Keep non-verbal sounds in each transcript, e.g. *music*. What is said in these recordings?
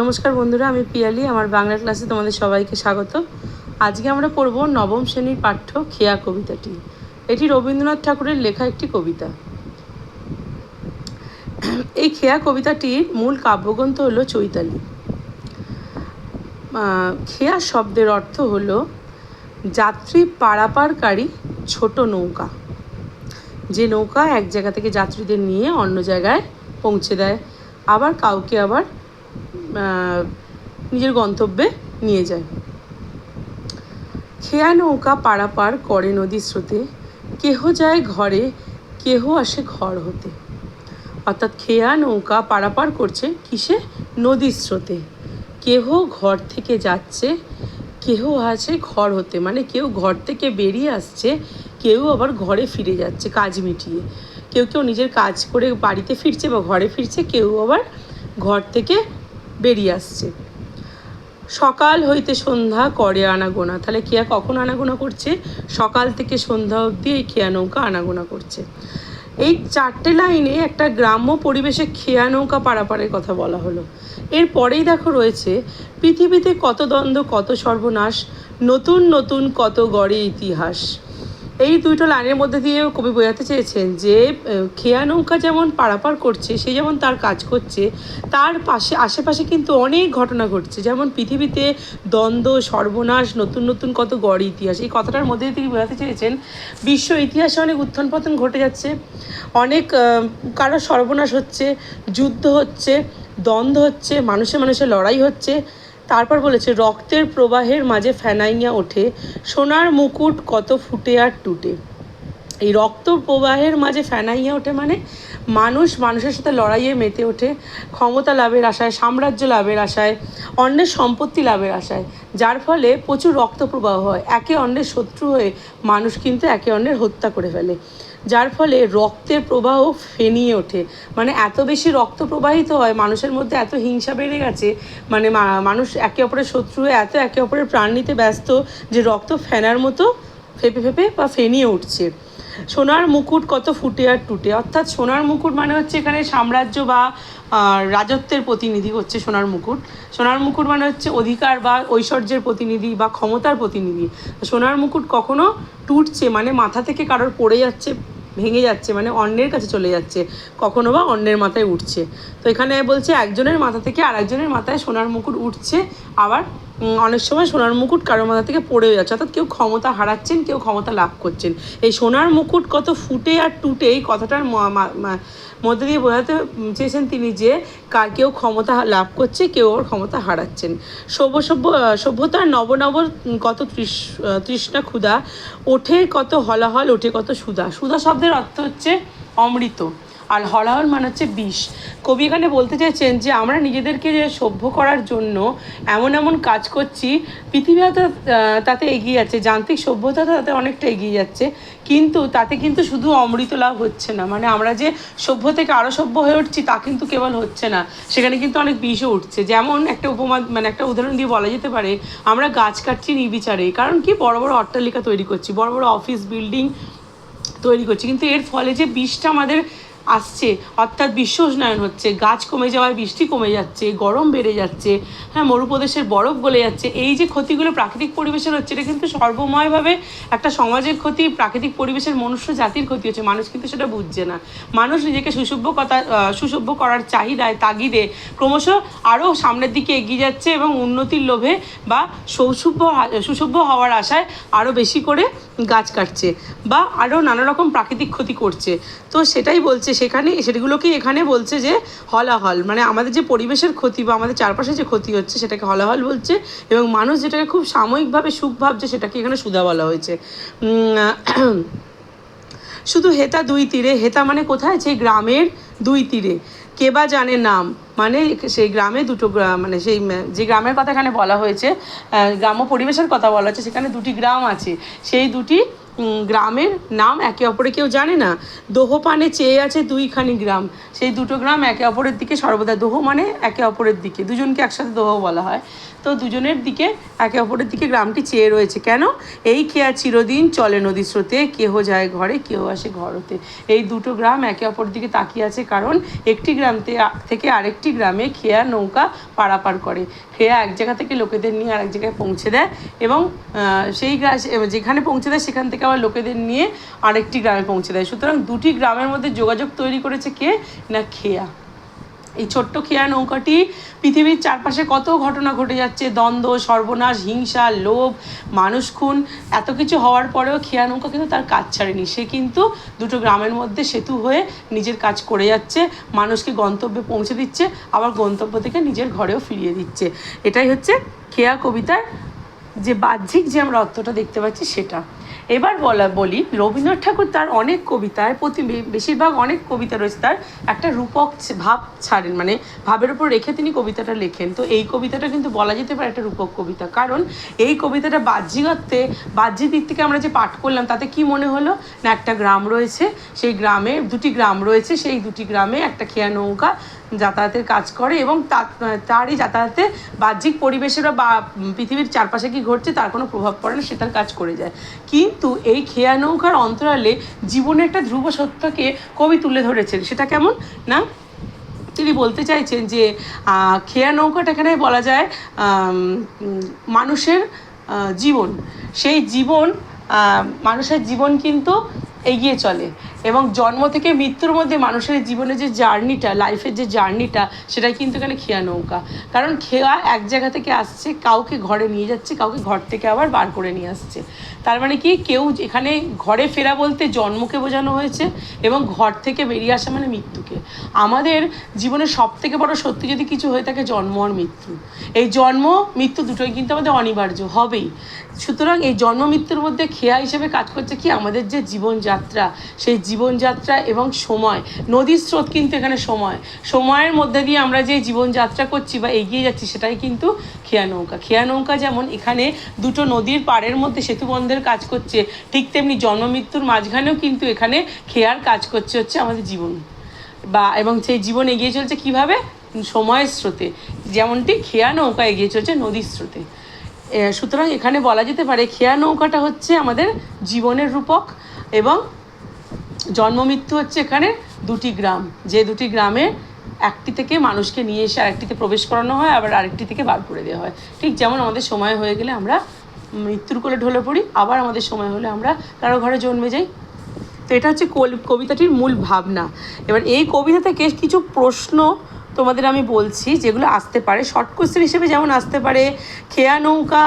নমস্কার বন্ধুরা, আমি পিয়ালি, আমার বাংলা ক্লাসে তোমাদের সবাইকে স্বাগত। আজকে আমরা পড়ব নবম শ্রেণির পাঠ্য খেয়া কবিতাটি। এটি রবীন্দ্রনাথ ঠাকুরের লেখা একটি কবিতা। এই খেয়া কবিতাটির মূল কাব্যগ্রন্থ হলো চৈতালি। খেয়া শব্দের অর্থ হলো যাত্রী পারাপারকারী ছোট নৌকা। যে নৌকা এক জায়গা থেকে যাত্রীদের নিয়ে অন্য জায়গায় পৌঁছে দেয়, আবার কাউকে আবার নিজের গন্তব্যে নিয়ে যায়। খেয়া নৌকা পারাপার করে নদীর স্রোতে, কেহ যায় ঘরে, কেহ আসে ঘর হতে। অর্থাৎ খেয়া নৌকা পারাপার করছে কিসে? নদীর স্রোতে। কেহ ঘর থেকে যাচ্ছে, কেহ আছে ঘর হতে। মানে কেউ ঘর থেকে বেরিয়ে আসছে, কেউ আবার ঘরে ফিরে যাচ্ছে কাজ মিটিয়ে। কেউ কেউ নিজের কাজ করে বাড়িতে ফিরছে বা ঘরে ফিরছে, কেউ আবার ঘর থেকে বেরিয়ে আসছে। সকাল হইতে সন্ধ্যা করে আনাগোনা। তাহলে কেয়া কখন আনাগোনা করছে? সকাল থেকে সন্ধ্যা অবধি এই খেয়া নৌকা আনাগোনা করছে। এই চারটে লাইনে একটা গ্রাম্য পরিবেশে খেয়া নৌকা পারাপারের কথা বলা হলো। এরপরেই দেখো রয়েছে, পৃথিবীতে কত দ্বন্দ্ব, কত সর্বনাশ, নতুন নতুন কত গড়ে ইতিহাস। এই দুটো লাইনের মধ্যে দিয়ে কবি বোঝাতে চেয়েছেন যে খেয়া নৌকা যেমন পারাপার করছে, সে যেমন তার কাজ করছে, তার পাশে, আশেপাশে কিন্তু অনেক ঘটনা ঘটছে। যেমন পৃথিবীতে দ্বন্দ্ব, সর্বনাশ, নতুন নতুন কত গড় ইতিহাস, এই কথাটার মধ্যে তিনি বোঝাতে চেয়েছেন, বিশ্ব ইতিহাসে অনেক উত্থান পতন ঘটে যাচ্ছে, অনেক কারও সর্বনাশ হচ্ছে, যুদ্ধ হচ্ছে, দ্বন্দ্ব হচ্ছে, মানুষে মানুষে লড়াই হচ্ছে তারপর বলেছে, রক্তের প্রবাহের মাঝে ফেনাইয়া ওঠে, সোনার মুকুট কত ফুটে আর টুটে। এই রক্ত প্রবাহের মাঝে ফেনাইয়া ওঠে মানে মানুষ মানুষের সাথে লড়াইয়ে মেতে ওঠে, ক্ষমতা লাভের আশায়, সাম্রাজ্য লাভের আশায়, অন্যের সম্পত্তি লাভের আশায়, যার ফলে প্রচুর রক্ত প্রবাহ হয়। একে অন্যের শত্রু হয়ে মানুষ কিন্তু একে অন্যের হত্যা করে ফেলে। যার ফলে রক্তের প্রবাহ ফেনিয়ে ওঠে। মানে এত বেশি রক্ত প্রবাহিত হয়, মানুষের মধ্যে এত হিংসা বেড়ে গেছে মানে মানুষ একে অপরের শত্রু এত একে অপরের প্রাণ নিতে ব্যস্ত যে রক্ত ফেনার মতো ফেপে ফেপে বা ফেনিয়ে উঠছে। সোনার মুকুট কত ফুটে আর টুটে? অর্থাৎ সোনার মুকুট মানে হচ্ছে এখানে সাম্রাজ্য বা রাজত্বের প্রতিনিধি হচ্ছে সোনার মুকুট। সোনার মুকুট মানে হচ্ছে অধিকার বা ঐশ্বর্যের প্রতিনিধি বা ক্ষমতার প্রতিনিধি। সোনার মুকুট কখনো টুটছে মানে মাথা থেকে কারোর পড়ে যাচ্ছে ভেঙে যাচ্ছে মানে অন্যের কাছে চলে যাচ্ছে, কখনো বা অন্যের মাথায় উঠছে। তো এখানে বলছে একজনের মাথা থেকে আর একজনের মাথায় সোনার মুকুট উঠছে, আবার অনেক সময় সোনার মুকুট কারোর মাথা থেকে পড়েও যাচ্ছে, অর্থাৎ কেউ ক্ষমতা হারাচ্ছেন, কেউ ক্ষমতা লাভ করছেন। এই সোনার মুকুট কত ফুটে আর টুটে, এই কথাটার মধ্যে দিয়ে বোঝাতে চেয়েছেন তিনি যে কার কেউ ক্ষমতা লাভ করছে, কেউ ওর ক্ষমতা হারাচ্ছেন। সভ্য সভ্য, সভ্যতার নব নব, কত তৃষ তৃষ্ণা, ক্ষুধা, ওঠে কত হলাহল, ওঠে কত সুধা। সুধা শব্দের অর্থ হচ্ছে অমৃত, আর হলাহল মানে হচ্ছে বিষ। কবি এখানে বলতে চাইছেন যে, আমরা নিজেদেরকে যে সভ্য করার জন্য এমন এমন কাজ করছি, পৃথিবী হয়তো তাতে এগিয়ে যাচ্ছে, যান্ত্রিক সভ্যতা তাতে অনেকটা এগিয়ে যাচ্ছে, কিন্তু তাতে কিন্তু শুধু অমৃত লাভ হচ্ছে না। মানে আমরা যে সভ্য থেকে আরও সভ্য হয়ে উঠছি, তা কিন্তু কেবল হচ্ছে না। সেখানে কিন্তু অনেক বিষও উঠছে। যেমন একটা উপমা মানে একটা উদাহরণ দিয়ে বলা যেতে পারে, আমরা গাছ কাটছি নির্বিচারে। কারণ কি? বড় বড় অট্টালিকা তৈরি করছি, বড় বড় অফিস, বিল্ডিং তৈরি করছি। কিন্তু এর ফলে যে বিষটা আমাদের আসছে। অর্থাৎ বিশ্ব উষ্ণায়ন হচ্ছে। গাছ কমে যাওয়ায় বৃষ্টি কমে যাচ্ছে, গরম বেড়ে যাচ্ছে হ্যাঁ মরুপ্রদেশের বরফ গলে যাচ্ছে। এই যে ক্ষতিগুলো প্রাকৃতিক পরিবেশের হচ্ছে, এটা কিন্তু সর্বময়ভাবে একটা সমাজের ক্ষতি, প্রাকৃতিক পরিবেশের মনুষ্য জাতির ক্ষতি হচ্ছে। মানুষ কিন্তু সেটা বুঝছে না। মানুষ নিজেকে সুসভ্য কথা সুসভ্য করার চাহিদায়, তাগিদে ক্রমশ আরও সামনের দিকে এগিয়ে যাচ্ছে এবং উন্নতির লোভে বা সৌসভ্য সুসভ্য হওয়ার আশায় আরও বেশি করে গাছ কাটছে বা আরও নানা রকম প্রাকৃতিক ক্ষতি করছে। তো সেটাই বলছে সেখানে সেগুলোকে এখানে বলছে যে হলাহল। মানে আমাদের যে পরিবেশের ক্ষতি বা আমাদের চারপাশে যে ক্ষতি হচ্ছে, সেটাকে হলাহল বলছে এবং মানুষ যেটাকে খুব সাময়িকভাবে সুখ ভাবছে, সেটাকে এখানে সুধা বলা হয়েছে। শুধু হেতা দুই তীরে, হেতা মানে কোথায়? সেই গ্রামের দুই তীরে। কে বা জানে নাম? মানে সেই গ্রামে দুটো গ্রাম মানে সেই যে গ্রামের কথা এখানে বলা হয়েছে গ্রাম্য পরিবেশের কথা বলা হয়েছে সেখানে দুটি গ্রাম আছে। সেই দুটি গ্রামের নাম একে অপরে কেউ জানে না। দোহ পানে চেয়ে আছে দুইখানি গ্রাম। সেই দুটো গ্রাম একে অপরের দিকে, সর্বদা দোহ মানে একে অপরের দিকে। দুজনকে একসাথে দোহ বলা হয়। তো দুজনের দিকে, একে অপরের দিকে গ্রামটি চেয়ে রয়েছে। কেন? এই খেয়া চিরদিন চলে নদী স্রোতে, কেহ যায় ঘরে কেউ আসে ঘরতে। এই দুটো গ্রাম একে অপরের দিকে তাকিয়ে আছে কারণ একটি গ্রাম থেকে আরেকটি গ্রামে খেয়া নৌকা পারাপার করে। খেয়া এক জায়গা থেকে লোকেদের নিয়ে আরেক জায়গায় পৌঁছে দেয় এবং সেই যেখানে পৌঁছে দেয় সেখান থেকে আবার লোকেদের নিয়ে আরেকটি গ্রামে পৌঁছে দেয়। সুতরাং দুটি গ্রামের মধ্যে যোগাযোগ তৈরি করেছে কে? না, খেয়া। এই ছোট্ট খেয়া নৌকাটি পৃথিবীর চারপাশে কত ঘটনা ঘটে যাচ্ছে? দ্বন্দ্ব, সর্বনাশ, হিংসা, লোভ, মানুষ খুন, এত কিছু হওয়ার পরেও খেয়া নৌকা কিন্তু তার কাজ ছাড়েনি। সে কিন্তু দুটো গ্রামের মধ্যে সেতু হয়ে নিজের কাজ করে যাচ্ছে, মানুষকে গন্তব্যে পৌঁছে দিচ্ছে, আবার গন্তব্য থেকে নিজের ঘরেও ফিরিয়ে দিচ্ছে। এটাই হচ্ছে খেয়া কবিতার যে বাহ্যিক যে আমরা অর্থটা দেখতে পাচ্ছি সেটা। এবার বলা, বলি, রবীন্দ্রনাথ ঠাকুর তার অনেক কবিতায়, প্রতি বেশিরভাগ অনেক কবিতা রয়েছে, তার একটা রূপক ভাব ছাড়েন মানে ভাবের উপর রেখে তিনি কবিতাটা লেখেন। তো এই কবিতাটা কিন্তু বলা যেতে পারে একটা রূপক কবিতা। কারণ এই কবিতাটা বাহ্যিক অর্থে বাহ্যিক দিক থেকে আমরা যে পাঠ করলাম, তাতে কি মনে হলো? না একটা গ্রাম রয়েছে, সেই গ্রামে দুটি গ্রাম রয়েছে, সেই দুটি গ্রামে একটা খেয়া নৌকা যাতায়াতের কাজ করে এবং তারই যাতায়াতে বাহ্যিক পরিবেশের বা পৃথিবীর চারপাশে কি ঘটছে তার কোনো প্রভাব পড়ে না, সেটার কাজ করে যায়। কিন্তু এই খেয়া নৌকার অন্তরালে জীবনের একটা ধ্রুব সত্যকে কবি তুলে ধরেছেন। সেটা কেমন? না? তিনি বলতে চাইছেন যে খেয়া নৌকাটা এখানে বলা যায় মানুষের জীবন। সেই জীবন মানুষের জীবন কিন্তু এগিয়ে চলে। এবং জন্ম থেকে মৃত্যুর মধ্যে মানুষের জীবনের যে জার্নিটা লাইফের যে জার্নিটা সেটা কিন্তু এখানে খেয়া নৌকা। কারণ খেয়া এক জায়গা থেকে আসছে, কাউকে ঘরে নিয়ে যাচ্ছে, কাউকে ঘর থেকে আবার বার করে নিয়ে আসছে। তার মানে কি? কেউ এখানে ঘরে ফেরা বলতে জন্মকে বোঝানো হয়েছে এবং ঘর থেকে বেরিয়ে আসা মানে মৃত্যুকে। আমাদের জীবনের সব থেকে বড় সত্যি যদি কিছু হয়ে থাকে, জন্ম আর মৃত্যু। এই জন্ম, মৃত্যু দুটোই কিন্তু আমাদের অনিবার্য, হবেই। সুতরাং এই জন্ম, মৃত্যুর মধ্যে খেয়া হিসেবে কাজ করছে কি? আমাদের যে জীবনযাত্রা, সেই জীবনযাত্রা এবং সময়। নদীর স্রোত কিন্তু এখানে সময়। সময়ের মধ্যে দিয়ে আমরা যে জীবনযাত্রা করছি বা এগিয়ে যাচ্ছি, সেটাই কিন্তু খেয়া নৌকা। খেয়া নৌকা যেমন এখানে দুটো নদীর পাড়ের মধ্যে সেতুবন্ধের কাজ করছে, ঠিক তেমনি জন্মমৃত্যুর মাঝখানেও কিন্তু এখানে খেয়ার কাজ করছে হচ্ছে আমাদের জীবন। বা, এবং সেই জীবন এগিয়ে চলছে কীভাবে? সময়ের স্রোতে। যেমনটি খেয়া নৌকা এগিয়ে চলছে নদীর স্রোতে। সুতরাং এখানে বলা যেতে পারে খেয়া নৌকাটা হচ্ছে আমাদের জীবনের রূপক এবং জন্ম মৃত্যু হচ্ছে এখানে দুটি গ্রাম। যে দুটি গ্রামে একটি থেকে মানুষকে নিয়ে এসে আরেকটিতে প্রবেশ করানো হয়, আবার আরেকটি থেকে বার করে দেওয়া হয়। ঠিক যেমন আমাদের সময় হয়ে গেলে আমরা মৃত্যুর কোলে ঢলে পড়ি, আবার আমাদের সময় হলে আমরা কারও ঘরে জন্মে যাই। তো এটা হচ্ছে কবিতাটির মূল ভাবনা। এবার এই কবিতা থেকে কিছু প্রশ্ন তোমাদের আমি বলছি, যেগুলো আসতে পারে। শর্ট কোশ্চেন হিসেবে যেমন আসতে পারে, খেয়া নৌকা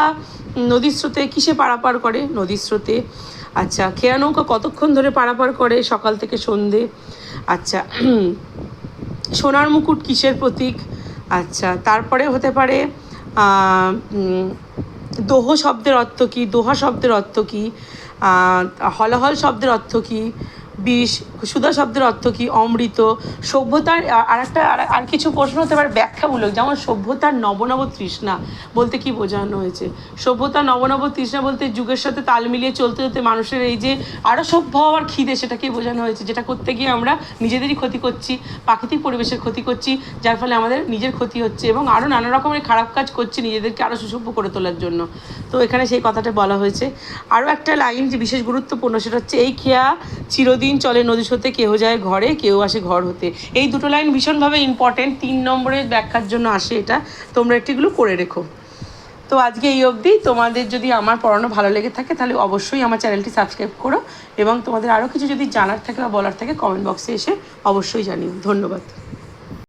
নদীর স্রোতে কিসে পারাপার করে? নদীর স্রোতে। আচ্ছা খেয়া নৌকা কতক্ষণ ধরে পারাপার করে সকাল থেকে সন্ধে? আচ্ছা *clears throat* সোনার মুকুট কিসের প্রতীক? আচ্ছা তারপরে হতে পারে দোহ শব্দের অর্থ কী? দোহা শব্দের অর্থ কী? হলাহল শব্দের অর্থ কী? বিষ, সুধা শব্দের অর্থ কী? অমৃত, সভ্যতার আর একটা আর কিছু প্রশ্ন হতে পারে ব্যাখ্যামূলক, যেমন সভ্যতার নবনব তৃষ্ণা বলতে কি বোঝানো হয়েছে? সভ্যতার নবনব তৃষ্ণা বলতে যুগের সাথে তাল মিলিয়ে চলতে চলতে মানুষের এই যে আরও সভ্য হওয়ার খিদে সেটাকে বোঝানো হয়েছে, যেটা করতে গিয়ে আমরা নিজেদেরই ক্ষতি করছি, প্রাকৃতিক পরিবেশের ক্ষতি করছি, যার ফলে আমাদের নিজের ক্ষতি হচ্ছে এবং আরও নানা রকমের খারাপ কাজ করছি নিজেদেরকে আরও সুসভ্য করে তোলার জন্য। তো এখানে সেই কথাটা বলা হয়েছে। আরও একটা লাইন যে বিশেষ গুরুত্বপূর্ণ, সেটা হচ্ছে, এই খেয়া চিরদিন চলে নদী হতে কেউ যায় ঘরে কেউ আসে ঘর হতে। এই দুটো লাইন ভীষণভাবে ইম্পর্টেন্ট তিন নম্বরের ব্যাখ্যার জন্য আসে এটা। তোমরা একটিগুলো করে রেখো। তো আজকে এই অবধি। তোমাদের যদি আমার পড়ানো ভালো লেগে থাকে, তাহলে অবশ্যই আমার চ্যানেলটি সাবস্ক্রাইব করো এবং তোমাদের আরও কিছু যদি জানার থাকে বা বলার থাকে কমেন্ট বক্সে এসে অবশ্যই জানিও। ধন্যবাদ।